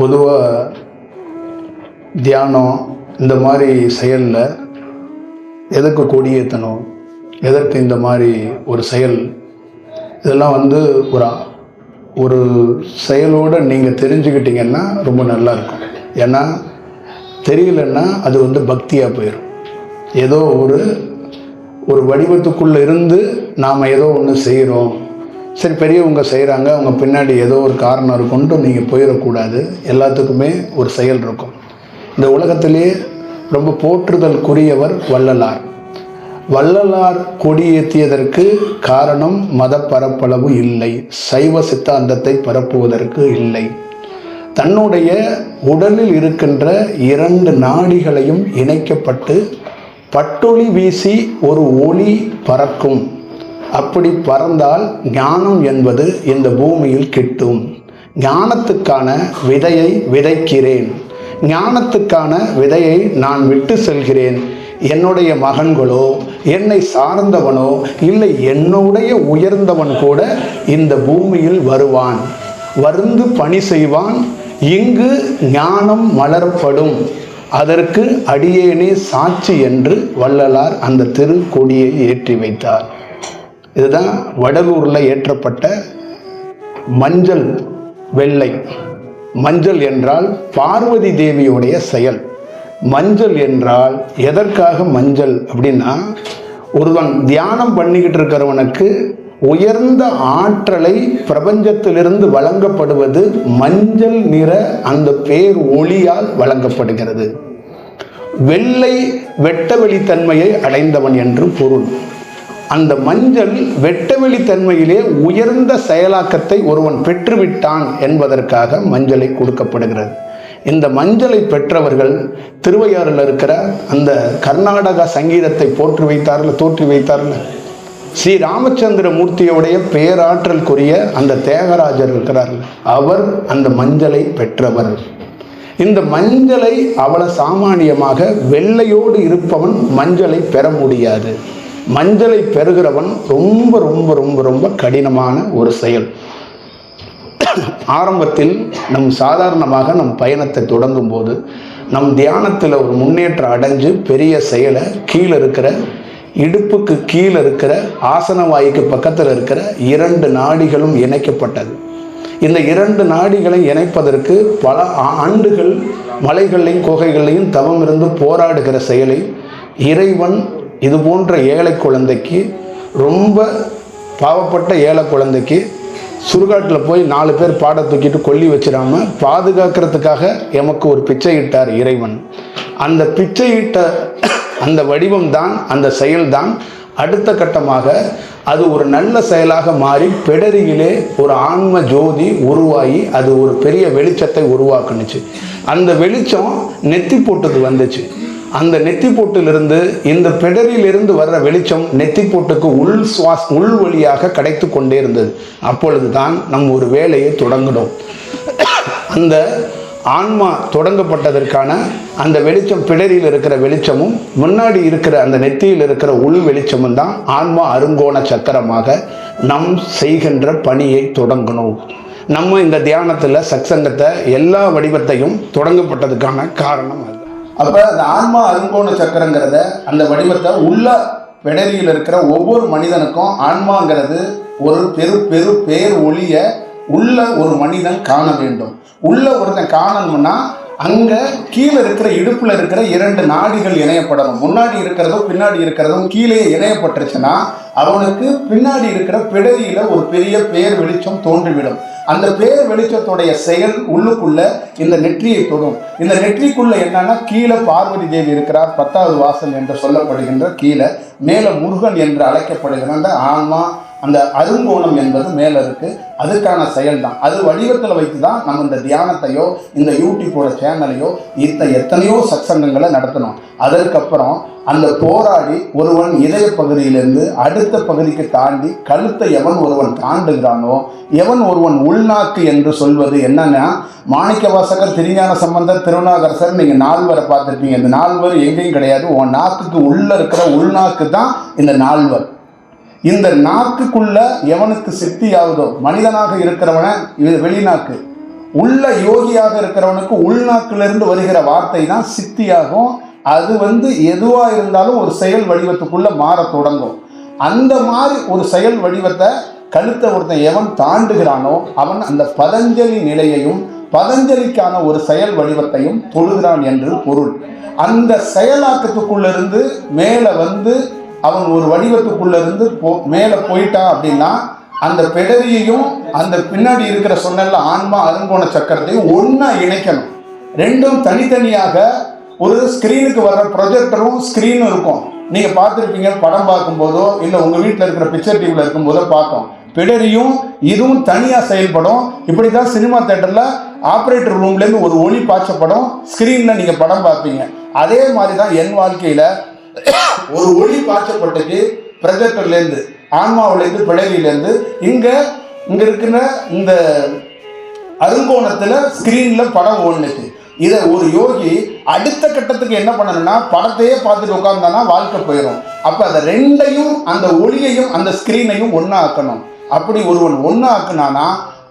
பொதுவாக தியானம் இந்த மாதிரி செயலில் எதற்கு கொடியேற்றணும் எதற்கு இந்த மாதிரி ஒரு செயல்? இதெல்லாம் வந்து ஒரு ஒரு செயலோடு நீங்கள் தெரிஞ்சுக்கிட்டீங்கன்னா ரொம்ப நல்லா இருக்கும். ஏன்னா தெரியலன்னா அது வந்து பக்தியாக போயிடும் ஏதோ ஒரு ஒரு வடிவத்துக்குள்ளே இருந்து நாம் ஏதோ ஒன்று செய்கிறோம் சரி பெரியவங்க செய்கிறாங்க அவங்க பின்னாடி ஏதோ ஒரு காரணம் இருக்குன்ட்டு நீங்கள் போயிடக்கூடாது. எல்லாத்துக்குமே ஒரு செயல் இருக்கும். இந்த உலகத்திலே ரொம்ப போற்றுதலுக்குரியவர் வள்ளலார். வள்ளலார் கொடியேற்றியதற்கு காரணம் மத பரப்பளவு இல்லை. சைவ சித்தாந்தத்தை பரப்புவதற்கு இல்லை. தன்னுடைய உடலில் இருக்கின்ற இரண்டு நாடிகளையும் இணைக்கப்பட்டு பட்டொளி வீசி ஒரு ஒளி பறக்கும். அப்படி பறந்தால் ஞானம் என்பது இந்த பூமியில் கிட்டும். ஞானத்துக்கான விதையை விதைக்கிறேன். ஞானத்துக்கான விதையை நான் விட்டு செல்கிறேன். என்னுடைய மகன்களோ என்னை சார்ந்தவனோ இல்லை என்னுடைய உயர்ந்தவன் கூட இந்த பூமியில் வருவான். வருந்து பணி செய்வான். இங்கு ஞானம் மலரப்படும். அதற்கு அடியேனே சாட்சி என்று வள்ளலார் அந்த திருக்கொடியை ஏற்றி வைத்தார். இதுதான் வடலூரில் ஏற்றப்பட்ட மஞ்சள் வெள்ளை. மஞ்சள் என்றால் பார்வதி தேவியுடைய செயல். மஞ்சள் என்றால் எதற்காக மஞ்சள் அப்படின்னா ஒருவன் தியானம் பண்ணிக்கிட்டு இருக்கிறவனுக்கு உயர்ந்த ஆற்றலை பிரபஞ்சத்திலிருந்து வழங்கப்படுவது மஞ்சள் நிற அந்த பேர் ஒளியால் வழங்கப்படுகிறது. வெள்ளை வெட்டவெளித்தன்மையை அடைந்தவன் என்று பொருள். அந்த மஞ்சள் வெட்டவெளித்தன்மையிலே உயர்ந்த செயலாக்கத்தை ஒருவன் பெற்றுவிட்டான் என்பதற்காக மஞ்சளை கொடுக்கப்படுகிறது. இந்த மஞ்சளை பெற்றவர்கள் திருவையாறில் இருக்கிற அந்த கர்நாடக சங்கீதத்தை போற்றி வைத்தார்கள் தோற்றி வைத்தார்கள். ஸ்ரீ ராமச்சந்திர மூர்த்தியுடைய பேராற்றல்குரிய அந்த தேகராஜர் இருக்கிறார்கள். அவர் அந்த மஞ்சளை பெற்றவர். இந்த மஞ்சளை அவ்வளவு சாமானியமாக வெள்ளையோடு இருப்பவன் மஞ்சளை பெற முடியாது. மஞ்சளை பெறுகிறவன் ரொம்ப ரொம்ப ரொம்ப ரொம்ப கடினமான ஒரு செயல். ஆரம்பத்தில் நம் சாதாரணமாக நம் பயணத்தை தொடங்கும் போது நம் தியானத்தில் ஒரு முன்னேற்றம் அடைஞ்சு பெரிய செயலை கீழே இருக்கிற இடுப்புக்கு கீழே இருக்கிற ஆசன வாய்க்கு பக்கத்தில் இருக்கிற இரண்டு நாடிகளும் இணைக்கப்பட்டது. இந்த இரண்டு நாடிகளை இணைப்பதற்கு பல ஆண்டுகள் மலைகளையும் குகைகளையும் தவம் இருந்து போராடுகிற செயலை இறைவன் இது போன்ற ஏழை குழந்தைக்கு ரொம்ப பாவப்பட்ட ஏழை குழந்தைக்கு சுடுகாட்டில் போய் நாலு பேர் பாட தூக்கிட்டு கொல்லி வச்சிடாம பாதுகாக்கிறதுக்காக எமக்கு ஒரு பிச்சை இட்டார் இறைவன். அந்த பிச்சையிட்ட அந்த வடிவம் தான் அந்த செயல்தான். அடுத்த கட்டமாக அது ஒரு நல்ல செயலாக மாறி பிடரியிலே ஒரு ஆன்ம ஜோதி உருவாகி அது ஒரு பெரிய வெளிச்சத்தை உருவாக்குனுச்சு. அந்த வெளிச்சம் நெத்தி போட்டது வந்துச்சு. அந்த நெத்திப்பூட்டிலிருந்து இந்த பிடரிலிருந்து வர்ற வெளிச்சம் நெத்திப்பூட்டுக்கு உள் சுவாஸ் உள் வழியாக கிடைத்து கொண்டே இருந்தது. அப்பொழுது தான் நம் ஒரு வேலையை தொடங்கினோம். அந்த ஆன்மா தொடங்கப்பட்டதற்கான அந்த வெளிச்சம் பிடரியில் இருக்கிற வெளிச்சமும் முன்னாடி இருக்கிற அந்த நெத்தியில் இருக்கிற உள் வெளிச்சமும் தான் ஆன்மா அருங்கோண சக்கரமாக நம் செய்கின்ற பணியை தொடங்கணும் நம்ம இந்த தியானத்தில் சத்சங்கத்தை எல்லா வடிவத்தையும் தொடங்கப்பட்டதுக்கான காரணம் அது. அப்போ அந்த ஆன்மா அருங்கோண சக்கரங்கிறத அந்த வடிவத்தை உள்ள பிடரியில் இருக்கிற ஒவ்வொரு மனிதனுக்கும் ஆன்மாங்கிறது ஒரு பெரு பெரு பேர் ஒளிய உள்ள ஒரு மனிதன் காண வேண்டும். உள்ள ஒருத்தன் காணணும்னா அங்க கீழே இருக்கிற இடுப்புல இருக்கிற இரண்டு நாடிகள் இணையப்படணும். முன்னாடி இருக்கிறதும் பின்னாடி இருக்கிறதும் கீழே இணையப்பட்டுருச்சுன்னா அவனுக்கு பின்னாடி இருக்கிற பிடரியில ஒரு பெரிய பேர் வெளிச்சம் தோன்றிவிடும். அந்த பேர் வெளிச்சத்துடைய செயல் உள்ளுக்குள்ள இந்த நெற்றியை தொடும். இந்த நெற்றிக்குள்ள என்னன்னா கீழே பார்வதி தேவி இருக்கிறார் பத்தாவது வாசல் என்று சொல்லப்படுகின்ற கீழே மேலே முருகன் என்று அழைக்கப்படுகிற அந்த ஆன்மா அந்த அருங்கோணம் என்பது மேலே இருக்குது அதுக்கான செயல் தான் அது வடிவத்தில் வைத்து தான் நம்ம இந்த தியானத்தையோ இந்த யூடியூப்போட சேனலையோ இத்த எத்தனையோ சத்சங்கங்களை நடத்தணும். அதற்கப்புறம் அந்த போராடி ஒருவன் இதய பகுதியிலிருந்து அடுத்த பகுதிக்கு தாண்டி கழுத்தை எவன் ஒருவன் தாண்டுகிறானோ எவன் ஒருவன் உள்நாக்கு என்று சொல்வது என்னன்னா மாணிக்க வாசகர் திருஞான சம்பந்தர் திருநாகரசர் நீங்கள் நால்வரை பார்த்துருப்பீங்க. இந்த நால்வர் எங்கேயும் கிடையாது. உன் நாக்குக்கு உள்ளே இருக்கிற உள்நாக்கு தான் இந்த நால்வர். இந்த நாக்குக்குள்ள எவனுக்கு சித்தி ஆகுதோ மனிதனாக இருக்கிறவன இது வெளிநாக்கு. உள்ள யோகியாக இருக்கிறவனுக்கு உள்நாக்கிலிருந்து வருகிற வார்த்தை தான் சித்தியாகும். அது வந்து எதுவா இருந்தாலும் ஒரு செயல் வடிவத்துக்குள்ள மாற தொடங்கும். அந்த மாதிரி ஒரு செயல் வடிவத்தை கழுத்தை ஒருத்தன் எவன் தாண்டுகிறானோ அவன் அந்த பதஞ்சலி நிலையையும் பதஞ்சலிக்கான ஒரு செயல் வடிவத்தையும் தொழுகிறான் என்று பொருள். அந்த செயலாக்கத்துக்குள்ளிருந்து மேலே வந்து அவன் ஒரு வடிவத்துக்குள்ள இருந்து போ மேலே போயிட்டான் அப்படின்னா அந்த பிடரியையும் அந்த பின்னாடி இருக்கிற சொன்னல ஆன்மா அருங்கோண சக்கரத்தையும் ஒன்றா இணைக்கணும். ரெண்டும் தனித்தனியாக ஒரு ஸ்க்ரீனுக்கு வர்ற ப்ரொஜெக்டரும் ஸ்க்ரீனும் இருக்கும். நீங்கள் பார்த்துருப்பீங்க படம் பார்க்கும்போதோ இல்லை உங்கள் வீட்டில் இருக்கிற பிக்சர் டிவியில் இருக்கும்போதோ பார்த்தோம். பிடரியும் இதுவும் தனியாக செயல்படும். இப்படி தான் சினிமா தேட்டரில் ஆப்ரேட்டர் ரூம்லேருந்து ஒரு ஒளி பாய்ச்சப்படும். ஸ்க்ரீனில் நீங்கள் படம் பார்ப்பீங்க. அதே மாதிரி தான் என் வாழ்க்கையில் ஒரு ஒளி பாய்ச்சப்பட்டது ப்ரொஜெக்டர்லேருந்து ஆன்மாவிலேருந்து பிளவிலேருந்து இங்கே இங்கே இருக்கிற இந்த அருங்கோணத்தில் ஸ்க்ரீனில் படம் ஓடுனுச்சு இதை ஒரு யோகி அடுத்த கட்டத்துக்கு என்ன பண்ணணும்னா படத்தையே பார்த்துட்டு உட்காந்தானா வாழ்க்கை போயிடும். அப்போ அதை ரெண்டையும் அந்த ஒளியையும் அந்த ஸ்க்ரீனையும் ஒன்றா ஆக்கணும் அப்படி ஒருவன் ஒன்றா ஆக்குனானா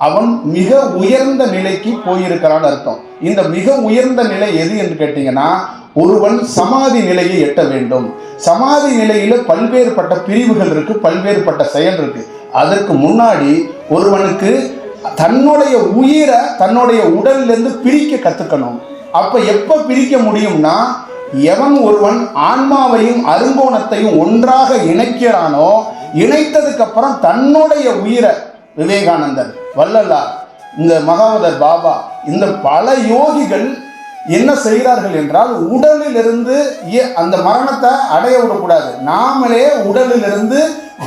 அவன் மிக உயர்ந்த நிலைக்கு போயிருக்கிறான்னு அர்த்தம். இந்த மிக உயர்ந்த நிலை எது என்று கேட்டீங்கன்னா ஒருவன் சமாதி நிலையை எட்ட வேண்டும். சமாதி நிலையில பல்வேறுபட்ட பிரிவுகள் இருக்கு பல்வேறுபட்ட செயல் இருக்கு. அதற்கு முன்னாடி ஒருவனுக்கு தன்னுடைய உயிரை தன்னுடைய உடல்லேருந்து பிரிக்க கற்றுக்கணும் அப்போ எப்போ பிரிக்க முடியும்னா எவன் ஒருவன் ஆன்மாவையும் அருங்கோணத்தையும் ஒன்றாக இணைக்கிறானோ இணைத்ததுக்கு அப்புறம் தன்னுடைய உயிரை விவேகானந்தர் வல்லல்லா இந்த மகாவதர் பாபா இந்த பல யோகிகள் என்ன செய்கிறார்கள் என்றால் உடலிலிருந்து அந்த மரணத்தை அடைய விடக்கூடாது. நாமளே உடலிலிருந்து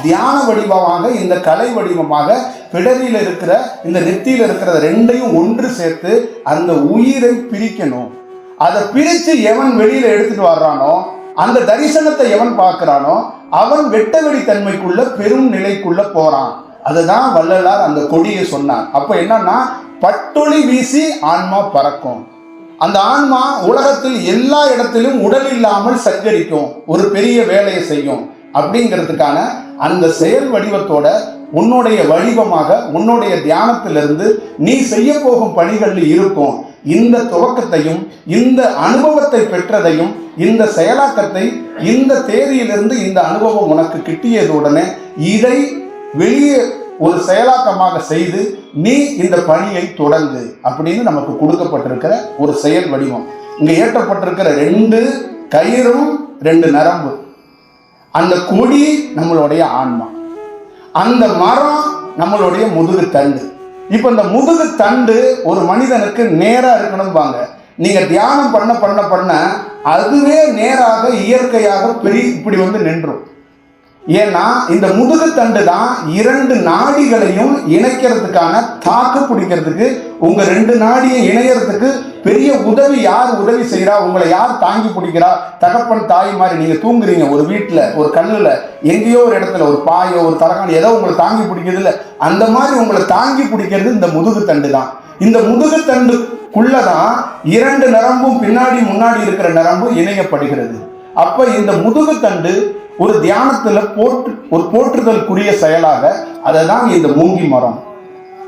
தியான வடிவமாக இந்த கலை வடிவமாக பிடரியில் இருக்கிற இந்த நெத்தியில் இருக்கிற ரெண்டையும் ஒன்று சேர்த்து அந்த உயிரை பிரிக்கணும். அதை பிரித்து எவன் வெளியில் எடுத்துட்டு வர்றானோ அந்த தரிசனத்தை எவன் பார்க்கிறானோ அவன் வெட்ட வெளி தன்மைக்குள்ள பெரும் நிலைக்குள்ள போறான். அதுதான் வள்ளலார் அந்த கொடியை சொன்னார். அப்ப என்னன்னா பட்டொளி வீசி ஆன்மா பறக்கும். அந்த ஆன்மா உலகத்தில் எல்லா இடத்திலும் உடல் இல்லாமல் சஞ்சரிக்கும். ஒரு பெரிய வேலையை செய்யும். அப்படிங்கிறதுக்கான அந்த செயல் வடிவத்தோட உன்னுடைய வடிவமாக உன்னுடைய தியானத்திலிருந்து நீ செய்ய போகும் பணிகளில் இருக்கும். இந்த துவக்கத்தையும் இந்த அனுபவத்தை பெற்றதையும் இந்த செயலாக்கத்தை இந்த தேதியிலிருந்து இந்த அனுபவம் உனக்கு கிட்டியதுடனே இதை வெளியே ஒரு செயலாக்கமாக செய்து நீ இந்த பணியை தொடங்கு அப்படின்னு நமக்கு கொடுக்கப்பட்டிருக்கிற ஒரு செயல் வடிவம். இங்க ஏற்றப்பட்டிருக்கிற ரெண்டு கயிறும் ரெண்டு நரம்பு. அந்த கொடி நம்மளுடைய ஆன்மா. அந்த மரம் நம்மளுடைய முதுகு தண்டு. இப்போ இந்த முதுகு தண்டு ஒரு மனிதனுக்கு நேரா இருக்கணும்பாங்க நீங்க தியானம் பண்ண பண்ண பண்ண அதுவே நேராக இயற்கையாக பெரிய இப்படி வந்து நின்றும். ஏன்னா இந்த முதுகுத்தண்டு தான் இரண்டு நாடிகளையும் இணைக்கிறதுக்கான தாக்கு பிடிக்கிறதுக்கு உங்க ரெண்டு நாடியை இணையறதுக்கு பெரிய உதவி யார் உதவி செய்கிறா உங்களை யார் தாங்கி பிடிக்கிறா தகப்பன் தாய் மாதிரி நீங்க தூங்குறீங்க ஒரு வீட்டில் ஒரு கல்லுல எங்கேயோ ஒரு இடத்துல ஒரு பாயோ ஒரு தலகாணி ஏதோ உங்களை தாங்கி பிடிக்கிறது இல்லை. அந்த மாதிரி உங்களை தாங்கி பிடிக்கிறது இந்த முதுகுத்தண்டு தான். இந்த முதுகுத்தண்டுக்குள்ளதான் இரண்டு நரம்பும் பின்னாடி முன்னாடி இருக்கிற நரம்பும் இணையப்படுகிறது. அப்ப இந்த முதுகுத்தண்டு ஒரு தியானத்துல போற்று ஒரு போற்றுதலுக்குரிய செயலாக அதை தான் இந்த மூங்கி மரம்.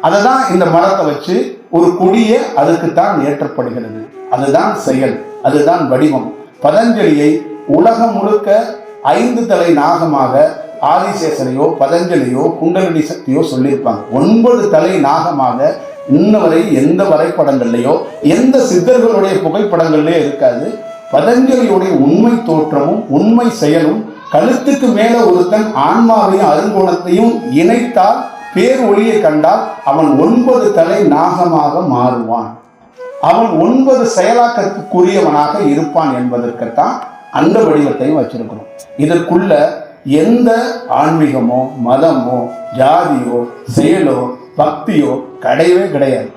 அதை தான் இந்த மரத்தை வச்சு ஒரு குடியே அதுக்கு தான் ஏற்றப்படுகிறது. அதுதான் செயல் அதுதான் வடிவம். பதஞ்சலியை உலகம் முழுக்க ஐந்து தலை நாகமாக ஆதிசேஷனையோ பதஞ்சலியோ குண்டலினி சக்தியோ சொல்லியிருப்பாங்க. ஒன்பது தலை நாகமாக இன்ன வரை எந்த வரைபடங்கள்லையோ எந்த சித்தர்களுடைய புகைப்படங்கள்லேயோ இருக்காது. பதஞ்சலியுடைய உண்மை தோற்றமும் உண்மை செயலும் கழுத்துக்கு மேல ஒருத்தன் ஆன்மாவையும் அருங்கோணத்தையும் இணைத்தால் பேர் ஒளியை கண்டால் அவன் ஒன்பது தலை நாகமாக மாறுவான். அவன் ஒன்பது செயலாக்கத்துக்குரியவனாக இருப்பான் என்பதற்குத்தான் அந்த வடிவத்தையும் வச்சிருக்கிறோம். இதற்குள்ள எந்த ஆன்மீகமோ மதமோ ஜாதியோ செயலோ பக்தியோ கிடையவே கிடையாது.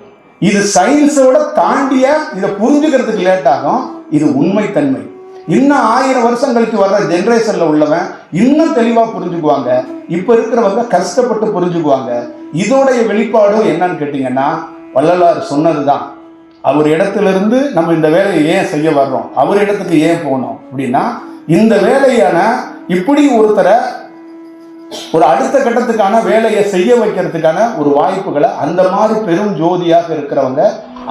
இது சயின்ஸோட தாண்டிய இதை புரிஞ்சுக்கிறதுக்கு லேட் ஆகும். இது உண்மைத்தன்மை. இன்னும் ஆயிரம் வருஷம் கழிச்சு வர்ற ஜென்ரேஷன்ல உள்ளவன் இன்னும் தெளிவா புரிஞ்சுக்குவாங்க. இப்ப இருக்கிறவங்க கஷ்டப்பட்டு புரிஞ்சுக்குவாங்க. இதோடைய வெளிப்பாடும் என்னன்னு கேட்டீங்கன்னா வள்ளலார் சொன்னதுதான். அவர் இடத்துல இருந்து நம்ம இந்த வேலையை ஏன் செய்ய வர்றோம்? அவர் இடத்துக்கு ஏன் போகணும்? அப்படின்னா இந்த வேலையான இப்படி ஒருத்தரை ஒரு அடுத்த கட்டத்துக்கான வேலையை செய்ய வைக்கிறதுக்கான ஒரு வாய்ப்புகளை அந்த மாதிரி பெரும் ஜோதியாக இருக்கிறவங்க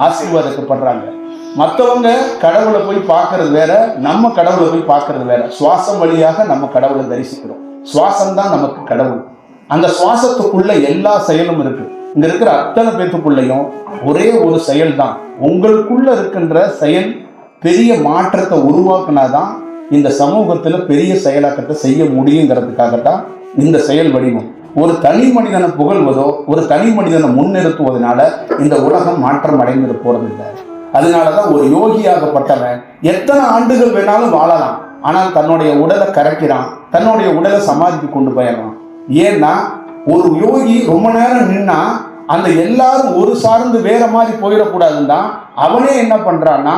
ஆசீர்வாதக்கப்படுறாங்க மற்றவங்க கடவுளை போய் பார்க்கறது வேற நம்ம கடவுளை போய் பார்க்கறது வேற. சுவாசம் வழியாக நம்ம கடவுளை தரிசிக்கிறோம். சுவாசம் தான் நமக்கு கடவுள். அந்த சுவாசத்துக்குள்ள எல்லா செயலும் இருக்கு. இங்க இருக்கிற அத்தனை பேத்துக்குள்ளையும் ஒரே ஒரு செயல் தான் உங்களுக்குள்ள இருக்கின்ற செயல் பெரிய மாற்றத்தை உருவாக்குனாதான் இந்த சமூகத்துல பெரிய செயலாக்கத்தை செய்ய முடியுங்கிறதுக்காகத்தான் இந்த செயல் வடிவம். ஒரு தனி மனிதனை புகழ்வதோ ஒரு தனி மனிதனை முன்னிறுத்துவதனால இந்த உலகம் மாற்றம் அடைந்து போறதில்லை. அதனாலதான் ஒரு யோகியாகப்பட்டவன் எத்தனை ஆண்டுகள் வேணாலும் வாழலாம். ஆனால் தன்னுடைய உடலை கரைக்கிறான். தன்னுடைய உடலை சமாதிக்கு கொண்டு போயிடுறான். ஏன்னா ஒரு யோகி ரொம்ப நேரம் நின்னா அந்த எல்லாரும் ஒரு சார்ந்து வேற மாதிரி போயிடக்கூடாதுன்னு தான் அவனே என்ன பண்றான்னா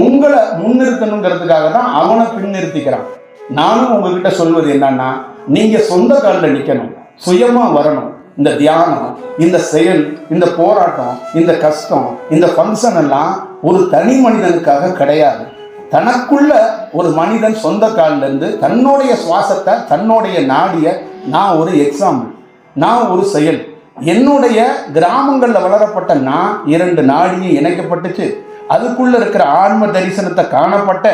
உங்களை முன்னிறுத்தணுங்கிறதுக்காக தான் அவனை பின்னிறுத்திக்கிறான். நானும் உங்ககிட்ட சொல்வது என்னன்னா நீங்க சொந்த காலில் நிற்கணும் சுயமா வரணும். இந்த தியானம் இந்த செயல் இந்த போராட்டம் இந்த கஷ்டம் இந்த ஃபங்க்ஷன் எல்லாம் ஒரு தனி மனிதனுக்காக கிடையாது. தனக்குள்ள ஒரு மனிதன் சொந்த காலிலிருந்து தன்னுடைய சுவாசத்தை தன்னுடைய நாடிய நான் ஒரு எக்ஸாம்பிள் நான் ஒரு செயல். என்னுடைய கிராமங்களில் வளரப்பட்ட நான் இரண்டு நாடியும் இணைக்கப்பட்டுச்சு. அதுக்குள்ள இருக்கிற ஆன்ம தரிசனத்தை காணப்பட்ட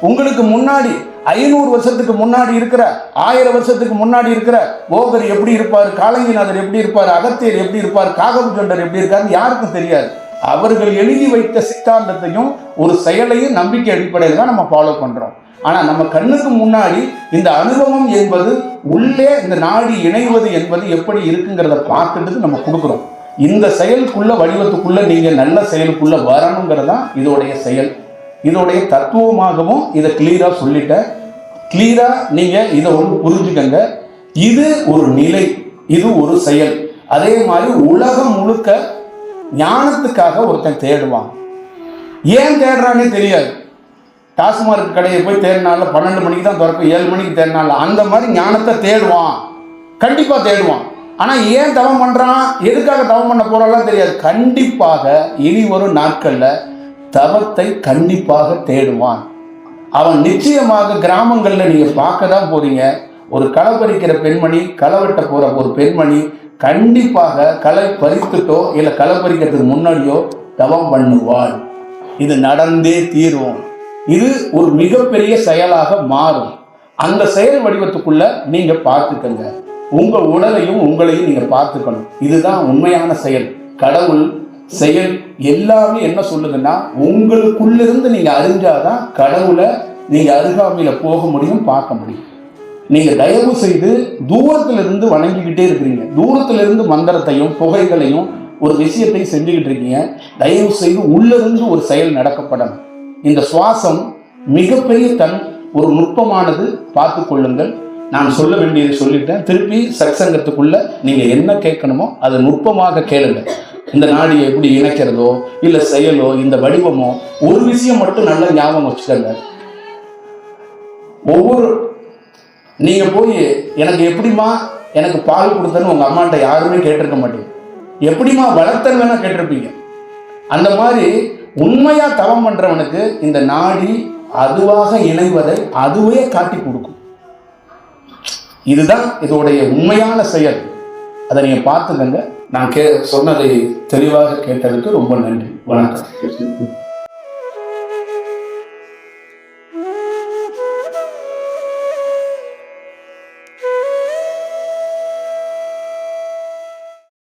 உங்களுக்கு முன்னாடி ஐநூறு வருஷத்துக்கு முன்னாடி இருக்கிற ஆயிரம் வருஷத்துக்கு முன்னாடி இருக்கிற ஓகர் எப்படி இருப்பார் காலங்கிநாதர் எப்படி இருப்பார் அகத்தியர் எப்படி இருப்பார் காகபுஜண்டர் எப்படி இருக்காருன்னு யாருக்கும் தெரியாது. அவர்கள் எழுதி வைத்த சித்தாந்தத்தையும் ஒரு செயலையும் நம்பிக்கை அடிப்படையில் தான் நம்ம ஃபாலோ பண்றோம். ஆனா நம்ம கண்ணுக்கு முன்னாடி இந்த அனுபவம் என்பது உள்ளே இந்த நாடி இணைவது என்பது எப்படி இருக்குங்கிறத பார்த்துட்டு நம்ம கொடுக்குறோம். இந்த செயலுக்குள்ள வடிவத்துக்குள்ள நீங்க நல்ல செயலுக்குள்ள வரணுங்கிறதா இதோடைய செயல். இதோடைய தத்துவமாகவும் இதை கிளியராக சொல்லிட்டேன். கிளியராக நீங்கள் இதை ஒன்று புரிஞ்சுக்கங்க. இது ஒரு நிலை இது ஒரு செயல். அதே மாதிரி உலகம் முழுக்க ஞானத்துக்காக ஒருத்தன் தேடுவான். ஏன் தேடுறானே தெரியாது. டாஸ்மார்க் கடையை போய் தேடினால பன்னெண்டு மணிக்கு தான் திறக்கும் ஏழு மணிக்கு தேடினால அந்த மாதிரி ஞானத்தை தேடுவான். கண்டிப்பாக தேடுவான். ஆனால் ஏன் தவம் பண்ணுறான் எதுக்காக தவம் பண்ண போகிறாலாம் தெரியாது. கண்டிப்பாக இனி வரும் நாட்களில் தவத்தை கண்டிப்பாக தேடுவான். அவன் நிச்சயமாக கிராமங்களில் நீங்கள் பார்க்க தான் போறீங்க. ஒரு களை பறிக்கிற பெண்மணி களை வெட்ட போகிற ஒரு பெண்மணி கண்டிப்பாக களை பறித்துட்டோ இல்லை களை பறிக்கிறதுக்கு முன்னாடியோ தவம் பண்ணுவாள். இது நடந்தே தீர்வோம் இது ஒரு மிகப்பெரிய செயலாக மாறும். அந்த செயல் வடிவத்துக்குள்ள நீங்க பார்த்துக்கங்க. உங்க உடலையும் உங்களையும் நீங்க பார்த்துக்கணும். இதுதான் உண்மையான செயல். கடவுள் செயல் எல்லாமே என்ன சொல்லுதுன்னா உங்களுக்குள்ளிருந்து நீங்க அறிஞ்சாதான் கடவுளை நீங்க அருகாமையில போக முடியும் பார்க்க முடியும். நீங்க தயவு செய்து தூரத்திலிருந்து வணங்கிக்கிட்டே இருக்கிறீங்க. தூரத்திலிருந்து மந்திரத்தையும் புகைகளையும் ஒரு விஷயத்தையும் செஞ்சுக்கிட்டு இருக்கீங்க. தயவு செய்து உள்ளிருந்து ஒரு செயல் நடக்கப்படணும். இந்த சுவாசம் மிகப்பெரிய தன் ஒரு நுட்பமானது பார்த்து கொள்ளுங்கள். நான் சொல்ல வேண்டியதை சொல்லிட்டேன். திருப்பி சத்சங்கத்துக்குள்ள நீங்க என்ன கேட்கணுமோ அதை நுட்பமாக கேளுங்க. இந்த நாடியை எப்படி இணைக்கிறதோ இல்ல செயலோ இந்த வடிவமோ ஒரு விஷயம் மட்டும் நல்லா ஞாபகம் வச்சுக்கோங்க. ஒவ்வொரு நீங்க போய் எனக்கு எப்படிம்மா எனக்கு பால் கொடுத்தன்னு உங்க அம்மாட்ட யாருமே கேட்டிருக்க மாட்டீங்க. எப்படிம்மா வளர்த்தன் வேணா கேட்டிருப்பீங்க. அந்த மாதிரி உண்மையா தவம் பண்றவனுக்கு இந்த நாடி அதுவாக இணைவதை அதுவே காட்டி கொடுக்கும். இதுதான் இதோடைய உண்மையான செயல். அதை நீங்க பார்த்துக்கங்க. நான் கே சொன்னதை தெளிவாக கேட்டதுக்கு ரொம்ப நன்றி. வணக்கம்.